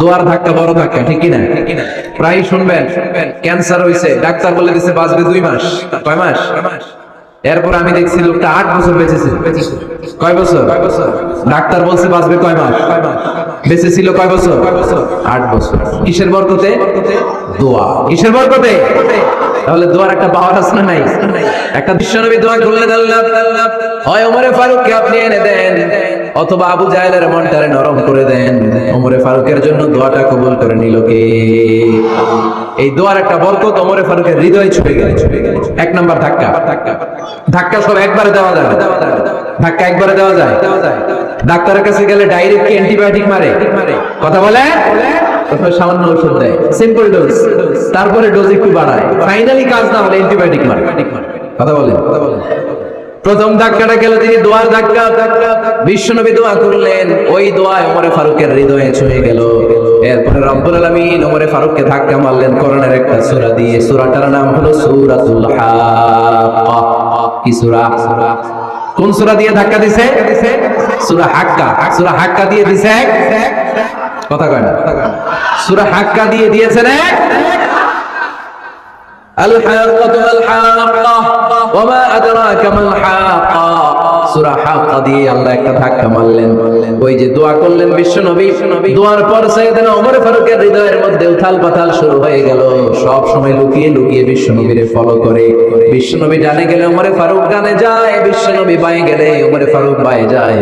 দোয়ার ধাক্কা, বড় ধাক্কা, ঠিক কিনা? প্রায় শুনবেন ক্যান্সার হইছে, ডাক্তার বলে দিছে বাঁচবে দুই মাস, কয় মাস? এরপর আমি দেখছি লোকটা আট বছর বেঁচেছে। কয় বছর? ডাক্তার বলছে বাঁচবে কয় মাস? বেঁচে ছিল কয় বছর? আট বছর। কিসের বরকতে? দোয়া। কিসের বরকতে? তাহলে দোয়ার একটা পাওয়ার না নাই? একটা বিশ্বনবী দোয়া করলে আল্লাহ, হয় ওমরে ফারুককে আপনি এনে দেন। অথবা আবু জাহেলের মনটারে নরম করে দেন। ওমরে ফারুকের জন্য দোয়াটা কবুল করে নিল কে? এই দোয়ার একটা বরকত ওমরে ফারুকের হৃদয় ছুঁয়ে গেল। এক নাম্বার ধাক্কা। ধাক্কা সব একবারে দেওয়া যায়। ধাক্কা একবারে দেওয়া যায়। ডাক্তারের কাছে গেলে ডাইরেক্ট অ্যান্টিবায়োটিক মারে? কথা বলে? সামান্য ওষুধ দেয়। Simple dose. তারপরে ডোজ একটু বাড়ায়। ফাইনালি কাজ না হলে অ্যান্টিবায়োটিক মারে। কথা বলেন কথা বলেন প্রথম ধাক্কাটা গেল তিনি দোয়ার ধাক্কা। বিশ্বনবী দোয়া করলেন, ওই দোয়ায় ওমরে ফারুকের হৃদয়ে ছুঁয়ে গেল। এরপরে রব্বুল আলামিন ওমরে ফারুককে ধাক্কা মারলেন করোনার একটা সূরা দিয়ে। সূরাটার নাম হলো সূরাতুল হাক্কা। কি সূরা? কোন সূরা দিয়ে ধাক্কা দিছে? সূরা হাক্কা। সূরা হাক্কা দিয়ে দিছে কথা কয় না। সূরা হাক্কা দিয়ে দিয়েছেন এক الحاقة ما الحاقة وما أدراك ما الحاقة সূরা হাক্কা দিয়ে আল্লাহ একটা ধাক্কা মারলেন ওই যে দোয়া করলেন বিশ্ব নবী দোয়ার পর সাইয়েদনা ওমর ফারুকের হৃদয়ের মধ্যে উথাল পাতাল শুরু হয়ে গেল সব সময় লুকিয়ে লুকিয়ে বিশ্ব নবীরে ফলো করে বিশ্ব নবী ডানে গেলে ওমরে ফারুক ডানে যায় বিশ্ব নবী বাঁয়ে গেলে ওমরে ফারুক বাঁয়ে যায়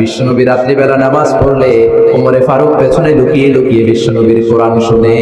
বিশ্ব নবী রাত্রিবেলা নামাজ পড়লে ওমরে ফারুক পেছনে লুকিয়ে লুকিয়ে বিশ্ব নবীর কোরআন শুনে